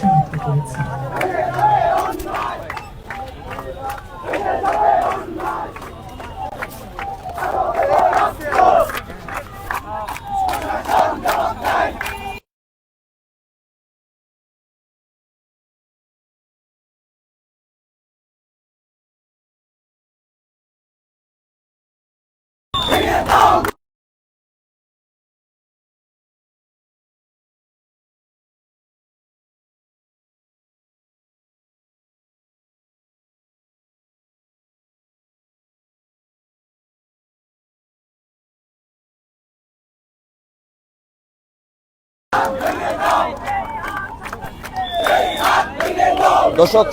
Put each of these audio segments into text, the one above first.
সমাপ্ত করেছি দর্শক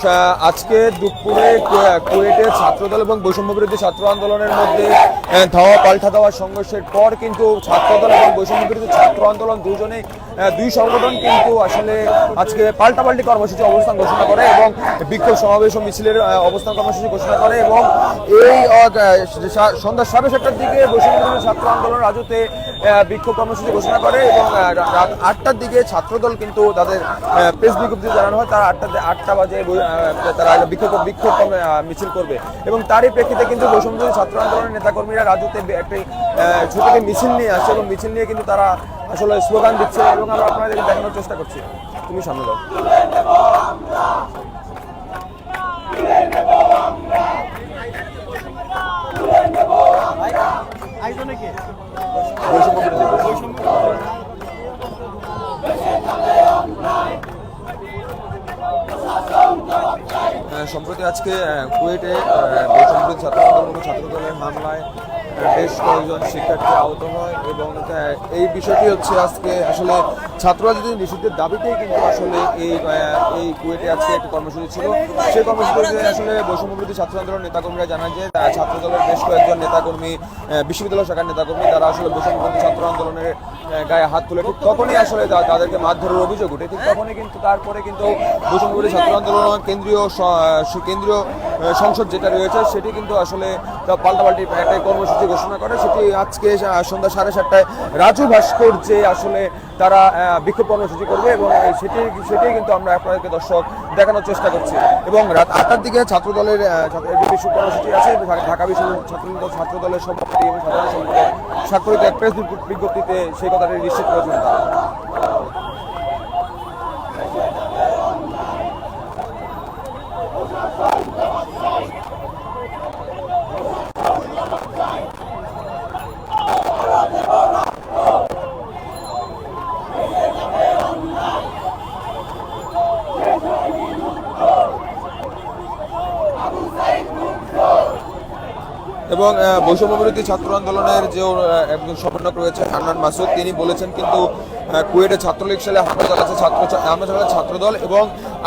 আজকে দুপুরে কুয়েটের কুয়েটে ছাত্রদল এবং বৈষম্য বিরোধী ছাত্র আন্দোলনের মধ্যে ধাওয়া পাল্টা দেওয়ার সংঘর্ষের পর কিন্তু ছাত্রদল এবং বৈষম্য বিরোধী ছাত্র আন্দোলন দুজনে আহ, দুই সংগঠন কিন্তু আসলে আজকে পাল্টাপাল্টি কর্মসূচি অবস্থান ঘোষণা করে এবং বিক্ষোভ সমাবেশ ও মিছিলের অবস্থান কর্মসূচি ঘোষণা করে এবং এই সন্ধ্যা সাড়ে সাতটার দিকে বৈষম্য ছাত্র আন্দোলন রাজুতে বিক্ষোভ কর্মসূচি ঘোষণা করে এবং রাত আটটার দিকে ছাত্রদল কিন্তু তাদের প্রেস বিজ্ঞপ্তি জানানো হয়, তারা আটটা আটটা বাজে তারা বিক্ষোভ বিক্ষোভ মিছিল করবে এবং তারই প্রেক্ষিতে কিন্তু বৈষম্য ছাত্র আন্দোলনের নেতাকর্মীরা রাজুতে একটি ছোট মিছিল নিয়ে আসছে এবং মিছিল নিয়ে কিন্তু তারা আসলে স্লোগান দিচ্ছে এবং আমরা আপনাদেরকে দেখানোর চেষ্টা করছি তুমি সামনে। আহ, সম্প্রতি আজকে কুয়েটে বিরোধী ছাত্র আন্দোলন ছাত্র দলের হামলায় বেশ কয়েকজন শিক্ষার্থী আহত হয় এবং এই বিষয়টি হচ্ছে আজকে আসলে ছাত্র রাজনীতি নিষিদ্ধের দাবিতেই কিন্তু আসলে এই এই কুয়েটে আজকে একটি কর্মসূচি ছিল। সেই কর্মসূচিতে আসলে বৈষম্য বিরোধী ছাত্র আন্দোলন নেতাকর্মীরা জানান যে ছাত্র দলের বেশ কয়েকজন নেতাকর্মী বিশ্ববিদ্যালয় শাখার নেতাকর্মী, তারা আসলে বৈষম্য বিরোধী ছাত্র আন্দোলনের গায়ে হাত তুলে ঠিক তখনই আসলে তাদেরকে মারধরের অভিযোগ উঠে ঠিক তখনই কিন্তু তারপরে কিন্তু বৈষম্য বিরোধী ছাত্র আন্দোলন কেন্দ্রীয় কেন্দ্রীয় সংসদ যেটা রয়েছে সেটি কিন্তু আসলে পাল্টাপাল্টি একটা কর্মসূচি ঘোষণা করে। সেটি আজকে সন্ধ্যা সাড়ে সাতটায় রাজু ভাস্কর যে আসলে তারা বিক্ষোভ কর্মসূচি করবে এবং সেটি, সেটাই কিন্তু আমরা আপনাদেরকে দর্শক দেখানোর চেষ্টা করছি। এবং রাত আটটার দিকে ছাত্র দলের বিশ্ব কর্মসূচি আছে। ঢাকা- বিশ্ববিদ্যালয় ছাত্র ছাত্র দলের সভাপতি এবং সাধারণ সম্পাদক স্বাক্ষরিত এক প্রেস বিজ্ঞপ্তিতে সেই কথাটি নিশ্চিত করেছেন। এবং বৈষম্য বিরোধী ছাত্র আন্দোলনের যে একজন সমন্বয়ক রয়েছে হান্নান মাসুদ, তিনি বলেছেন কিন্তু কুয়েটে ছাত্রলীগ সালে হামলা চালাচ্ছে ছাত্র হামলা চালাচ্ছে ছাত্রদল এবং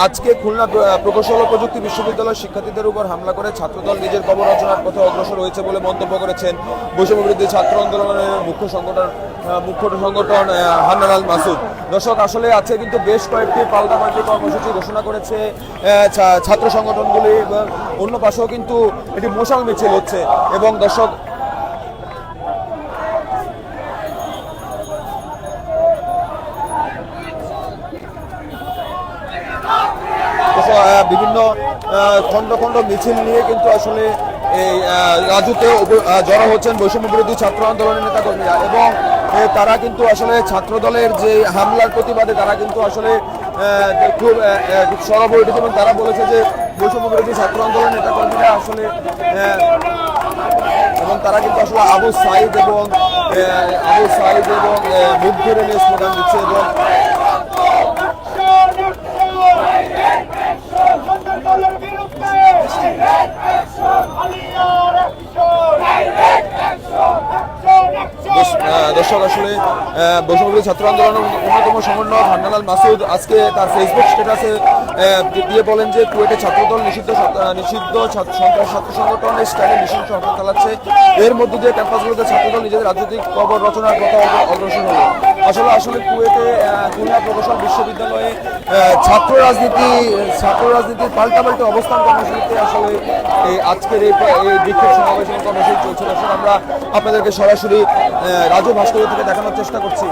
আজকে খুলনা প্রকৌশল প্রযুক্তি বিশ্ববিদ্যালয়ের শিক্ষার্থীদের উপর হামলা করে ছাত্রদল নিজের কবর রচনার পথে অগ্রসর হয়েছে বলে মন্তব্য করেছেন বৈষম্য বিরোধী ছাত্র আন্দোলনের মুখ্য সংগঠন মুখ্য সংগঠন হান্নান আল মাসুদ। দর্শক, আসলে আছে কিন্তু বেশ কয়েকটি পাল্টাপাল্টি কর্মসূচি ঘোষণা করেছে ছাত্র সংগঠনগুলি, এবং অন্য পাশেও কিন্তু এটি মশাল মিছিল হচ্ছে। এবং দর্শক তো, আহ, বিভিন্ন খণ্ড খণ্ড মিছিল নিয়ে কিন্তু আসলে এই রাজুতে জড়ো হচ্ছেন বৈষম্য বিরোধী ছাত্র আন্দোলনের নেতাকর্মীরা। এবং তারা কিন্তু আসলে ছাত্র দলের যে হামলার প্রতিবাদে তারা কিন্তু আসলে খুব সরব হয়ে উঠেছে এবং তারা বলেছে যে বৈষম্য বিরোধী ছাত্র আন্দোলনের নেতাকর্মীরা আসলে এবং তারা কিন্তু আসলে আবু সাইদ এবং আবু সাইদ এবং আহ, মুখ ধরে স্লোগান দিচ্ছে এবং this দর্শক আসলে বৈষম্যবিরোধী ছাত্র আন্দোলনের অন্যতম সমন্বয়ক হান্নালাল মাসুদ আজকে তার ফেসবুক স্ট্যাটাসে দিয়ে বলেন যে কুয়েটে ছাত্রদল নিষিদ্ধ নিষিদ্ধ সন্ত্রাস ছাত্র সংগঠনের স্টাইলে নিষিদ্ধ সরকার চালাচ্ছে। এর মধ্য দিয়ে ক্যাম্পাসগুলোতে ছাত্রদল নিজেদের রাজনৈতিক কবর রচনার কথা অগ্রসর হলো। আসলে আসলে আহ, খুলনা প্রকৌশল বিশ্ববিদ্যালয়ে ছাত্র রাজনীতি ছাত্র রাজনীতির পাল্টাপাল্টি অবস্থান কর্মসূচিতে আসলে আজকের এই বিক্ষোভ সমাবেশ কর্মসূচি চলছে। আমরা আপনাদেরকে সরাসরি আজও ভাস্কর্য থেকে দেখানোর চেষ্টা করছি।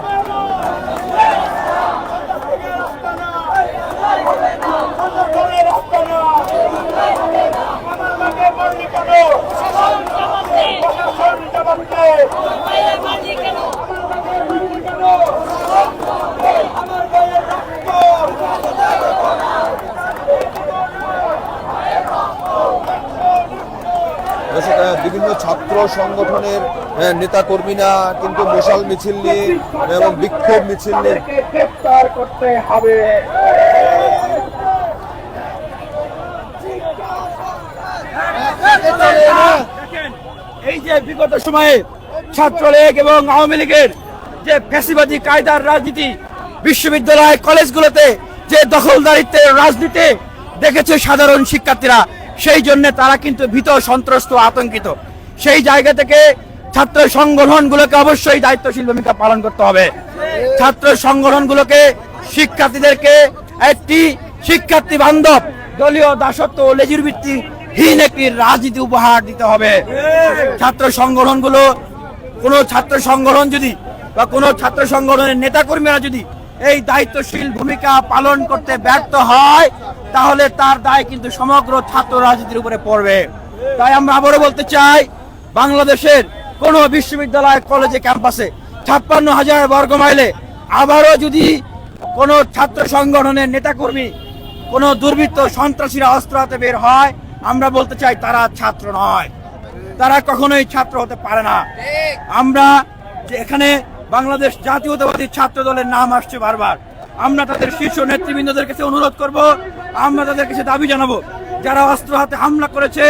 ছাত্র সংগঠনের নেতা কর্মীরা কিন্তু মশাল মিছিল নিয়ে এবং বিক্ষোভ মিছিল নিয়ে করতে হবে এই যে বিগত সময়ে ছাত্রলীগ এবং আওয়ামী লীগের যে ফ্যাসিবাদী কায়দার রাজনীতি, বিশ্ববিদ্যালয়, কলেজগুলোতে যে দখলদারিত্বের রাজনীতি দেখেছে সাধারণ শিক্ষার্থীরা, সেই জন্য তারা কিন্তু ভীত সন্ত্রস্ত, আতঙ্কিত। সেই জায়গা থেকে ছাত্র সংগঠনগুলোকে অবশ্যই দায়িত্বশীল ভূমিকা পালন করতে হবে। ছাত্র সংগঠনগুলোকে, শিক্ষার্থীদেরকে একটি শিক্ষার্থী বান্ধব, দলীয় দাসত্ব ও লেজুর ভিত্তি হীন একটি রাজনীতি উপহার দিতে হবে। ছাত্র সংগঠনগুলো, কোন ছাত্র সংগঠন যদি বা কোন ছাত্র সংগঠনের নেতাকর্মীরা যদি এই দায়িত্বশীল ভূমিকা পালন করতে ব্যর্থ হয়, তাহলে তার দায় কিন্তু সমগ্র ছাত্র রাজনীতির উপরে পড়বে। তাই আমরা আবারও বলতে চাই বাংলাদেশের কোন বিশ্ববিদ্যালয় কলেজে ক্যাম্পাসে ছাপ্পান্ন হাজার বর্গ মাইলে আবারও যদি কোন ছাত্র সংগঠনের নেতাকর্মী কোন দুর্বৃত্ত সন্ত্রাসীরা অস্ত্র হাতে বের হয়, আমরা বলতে চাই তারা ছাত্র নয়। তারা কখনোই ছাত্র হতে পারে না। আমরা এখানে বাংলাদেশ জাতীয়তাবাদী ছাত্র দলের নাম আসছে বারবার। আমরা তাদের শীর্ষ নেতৃবৃন্দদের কাছে অনুরোধ করব, আমরা তাদের কাছে দাবি জানাব, যারা অস্ত্র হাতে হামলা করেছে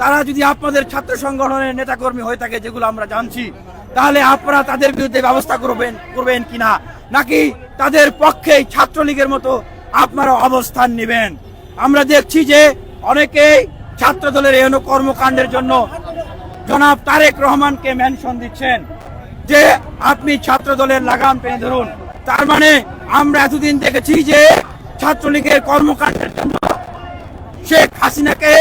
তারা যদি আপনাদের ছাত্র সংগঠনের নেতাকর্মী হয়ে থাকে, যেগুলো আমরা জানছি, তাহলে আপনারা তাদের বিরুদ্ধে ব্যবস্থা করবেন করবেন কিনা? নাকি তাদের পক্ষেই ছাত্রলীগের মতো আপনারা অবস্থান নেবেন? আমরা দেখছি যে অনেকেই ছাত্র দলের এন কর্মকাণ্ডের জন্য জনাব তারেক রহমানকে মেনশন দিচ্ছেন যে আপনি ছাত্র দলের লাগাম টেনে ধরুন। তার মানে আমরা এতদিন দেখেছি যে ছাত্রলীগের কর্মকাণ্ডের জন্য শেখ হাসিনাকে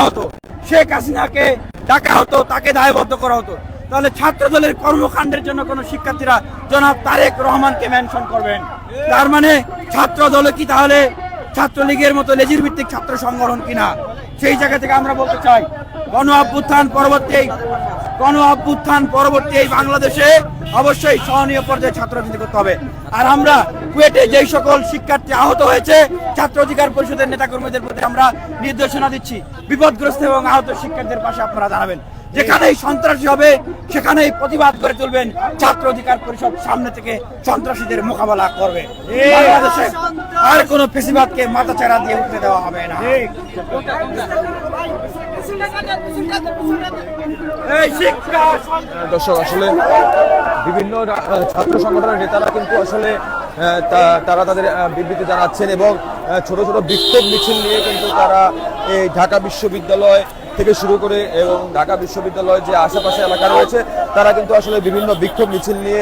করা হতো। শেখ হাসিনাকে ডাকা হতো, তাকে দায়বদ্ধ করা হতো। তাহলে ছাত্র দলের কর্মকাণ্ডের জন্য কোন শিক্ষার্থীরা জনাব তারেক রহমানকে মেনশন করবেন। তার মানে ছাত্র দল কি তাহলে ছাত্রলীগের মতো লেজির ভিত্তিক ছাত্র সংগঠন কিনা? সেই জায়গা থেকে আমরা বলতে চাই, গণ অভ্যুত্থান পরবর্তী গণ অভ্যুত্থান পরবর্তী এই বাংলাদেশে অবশ্যই সহনীয় পর্যায়ে ছাত্র রাজনীতি করতে হবে। আর আমরা কুয়েটে যেই সকল শিক্ষার্থী আহত হয়েছে ছাত্র অধিকার পরিষদের নেতাকর্মীদের প্রতি আমরা নির্দেশনা দিচ্ছি। বিপদগ্রস্ত এবং আহত শিক্ষার্থীদের পাশে আপনারা দাঁড়াবেন। যেখানেই সন্ত্রাসী হবে সেখানেই প্রতিবাদ করে তুলবেন। ছাত্র অধিকার পরিষদ সামনে থেকে সন্ত্রাসীদের মোকাবেলা করবে। বাংলাদেশে আর কোনো ফেসিবাদকে মাথা মাথাচাড়া দিয়ে উঠতে দেওয়া হবে না। দর্শক, আসলে বিভিন্ন ছাত্র সংগঠনের নেতারা কিন্তু আসলে তারা তাদের বিবৃতি জানাচ্ছেন এবং ছোট ছোট বিক্ষোভ মিছিল নিয়ে কিন্তু তারা এই ঢাকা বিশ্ববিদ্যালয় থেকে শুরু করে এবং ঢাকা বিশ্ববিদ্যালয় যে আশেপাশে এলাকা রয়েছে, তারা কিন্তু আসলে বিভিন্ন বিক্ষোভ মিছিল নিয়ে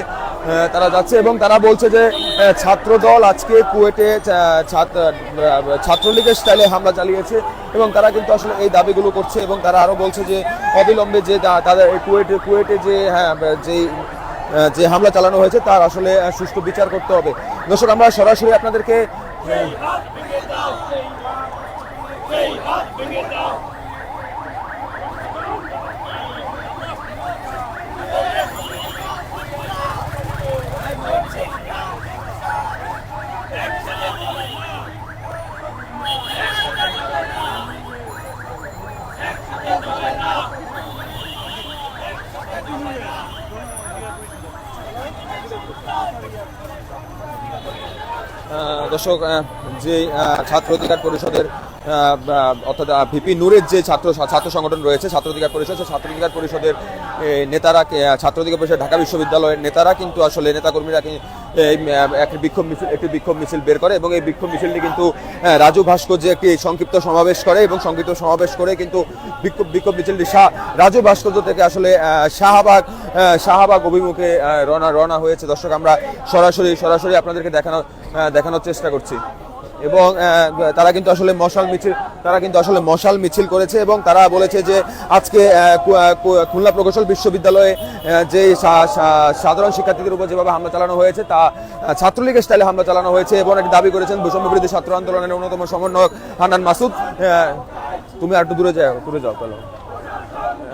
তারা যাচ্ছে এবং তারা বলছে যে ছাত্র দল আজকে কুয়েটে ছাত্র ছাত্রলীগের স্টাইলে হামলা চালিয়েছে এবং তারা কিন্তু আসলে এই দাবিগুলো করছে এবং তারা আরও বলছে যে, অবিলম্বে যে তাদের কুয়েটে কুয়েটে যে হ্যাঁ যে যে হামলা চালানো হয়েছে তার আসলে সুষ্ঠু বিচার করতে হবে। দর্শক, আমরা সরাসরি আপনাদেরকে দর্শক যে ছাত্র অধিকার পরিষদের অর্থাৎ ভিপি নূরের যে ছাত্র ছাত্র সংগঠন রয়েছে, ছাত্র অধিকার পরিষদ, সেই ছাত্র অধিকার পরিষদের নেতারা ছাত্র অধিকার পরিষদ, ঢাকা বিশ্ববিদ্যালয়ের নেতারা কিন্তু আসলে নেতাকর্মীরা একটি বিক্ষোভ মিছিল একটি বিক্ষোভ মিছিল বের করে এবং এই বিক্ষোভ মিছিলটি কিন্তু রাজু ভাস্কর্য একটি সংক্ষিপ্ত সমাবেশ করে এবং সংক্ষিপ্ত সমাবেশ করে কিন্তু বিক্ষোভ বিক্ষোভ মিছিলটি রাজু ভাস্কর্য থেকে আসলে শাহবাগ শাহবাগ অভিমুখে রওনা রওনা হয়েছে। দর্শক, আমরা সরাসরি সরাসরি আপনাদেরকে দেখানো দেখানোর চেষ্টা করছি। এবং তারা কিন্তু আসলে মশাল মিছিল, তারা কিন্তু আসলে মশাল মিছিল করেছে এবং তারা বলেছে যে আজকে খুলনা প্রকৌশল বিশ্ববিদ্যালয়ে যে সাধারণ শিক্ষার্থীদের উপর যেভাবে হামলা চালানো হয়েছে, তা ছাত্রলীগের স্টাইলে হামলা চালানো হয়েছে এবং এটি দাবি করেছেন বৈষম্য বিরোধী ছাত্র আন্দোলনের অন্যতম সমন্বয়ক হান্নান মাসুদ। তুমি আর একটু দূরে যাও দূরে যাও চলো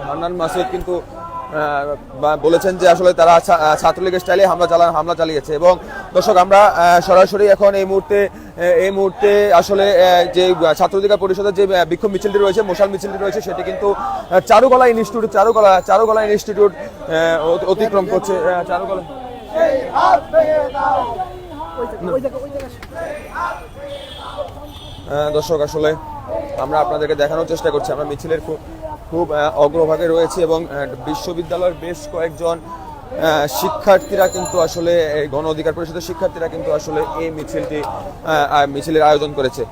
হান্নান মাসুদ কিন্তু বলেছেন যে আসলে তারা ছাত্রলীগের স্টাইলে হামলা চালান হামলা চালিয়েছে। এবং দর্শক, আমরা সরাসরি এখন এই মুহূর্তে এই মুহূর্তে আসলে যে ছাত্র অধিকার পরিষদের যে বিক্ষোভ মিছিলটি রয়েছে, মশাল মিছিলটি রয়েছে, সেটি কিন্তু চারুকলা ইনস্টিটিউট চারুকলা চারুকলা ইনস্টিটিউট অতিক্রম করছে। চারুকলা দর্শক, আসলে আমরা আপনাদেরকে দেখানোর চেষ্টা করছি। আমরা মিছিলের খুব খুব অগ্রভাগে রয়েছে এবং বিশ্ববিদ্যালয়ের বেশ কয়েকজন শিক্ষার্থীরা কিন্তু আসলে গণ অধিকার পরিষদের শিক্ষার্থীরা কিন্তু আসলে এই মিছিলটি মিছিলের আয়োজন করেছে।